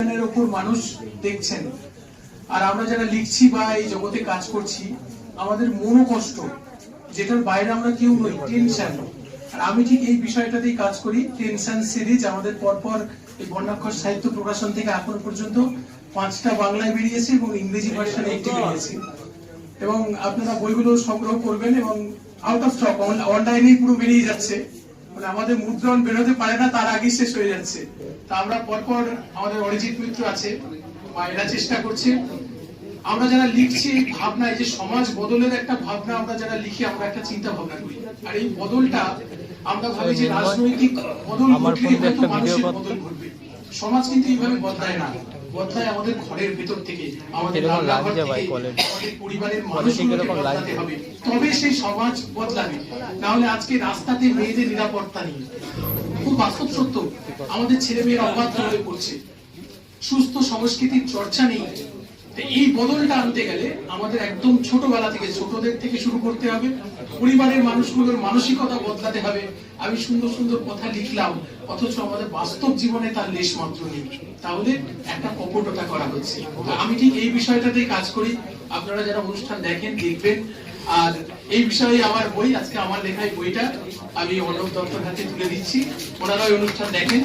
জ্ঞানের ওপর মানুষ দেখছেন। আর আমরা যারা লিখছি বা এই জগতে কাজ করছি, আমাদের কষ্ট। যেটার বাইরে আমরা কেউ নই টেনশন আর আমি ঠিক এই বিষয়টাতেই কাজ করি টেনশন সিরিজ আমাদের পরপর এই বর্ণাক্ষর সাহিত্য প্রকাশন থেকে এখনও পর্যন্ত পাঁচটা বাংলায় বেরিয়েছে এবং ইংরেজি ভার্সনে একটি বেরিয়েছে। এবং আপনারা বইগুলো সংগ্রহ করবেন এবং আউট অফ স্টক অনলাইনেই পুরো বেরিয়ে যাচ্ছে। মানে আমাদের মুদ্রণ বেরোতে পারে না তার আগেই শেষ হয়ে যাচ্ছে। তা আমরা পরপর আমাদের অরিজিৎ মিত্র আছে বা এরা চেষ্টা করছে। আমরা যারা লিখছি ভাবনা এই যে সমাজ বদলের একটা ভাবনা আমরা যারা লিখি আমরা একটা চিন্তা ভাবনা করি। আর এই বদলটা আমরা ভাবি যে রাজনৈতিক বদল ফোনে হয়তো মানুষের বদল ঘটবে। সমাজ কিন্তু এইভাবে বদলায় না। বদলায় আমাদের ঘরের ভেতর থেকে আমাদের রান্নাঘর থেকে, আমাদের পরিবারের মানুষগুলোকে বদলাতে হবে। তবে সেই সমাজ বদলাবে। না হলে আজকে রাস্তাতে মেয়েদের নিরাপত্তা নেই। খুব বাস্তব সত্য। আমাদের ছেলে মেয়ের অবাধ্য হয়ে পড়ছে। সুস্থ সংস্কৃতির চর্চা নেই। এই বদলটা আনতে গেলে আমাদের একদম ছোটবেলা থেকে, ছোটদের থেকে শুরু করতে হবে। পরিবারের মানুষগুলোর মানসিকতা বদলাতে হবে। আমি সুন্দর সুন্দর কথা লিখলাম, অথচ আমাদের বাস্তব জীবনে তার লেশ মাত্র নেই। তাহলে একটা কপটতা করা হচ্ছে। আমি ঠিক এই বিষয়টাতেই কাজ করি। আপনারা যারা অনুষ্ঠান দেখেন, দেখবেন। আর এই বিষয়ে আমার বই, আজকে আমার লেখাই বইটা আমি অর্ণব দত্তর হাতে তুলে দিচ্ছি। ওনারা ওই অনুষ্ঠান দেখেন।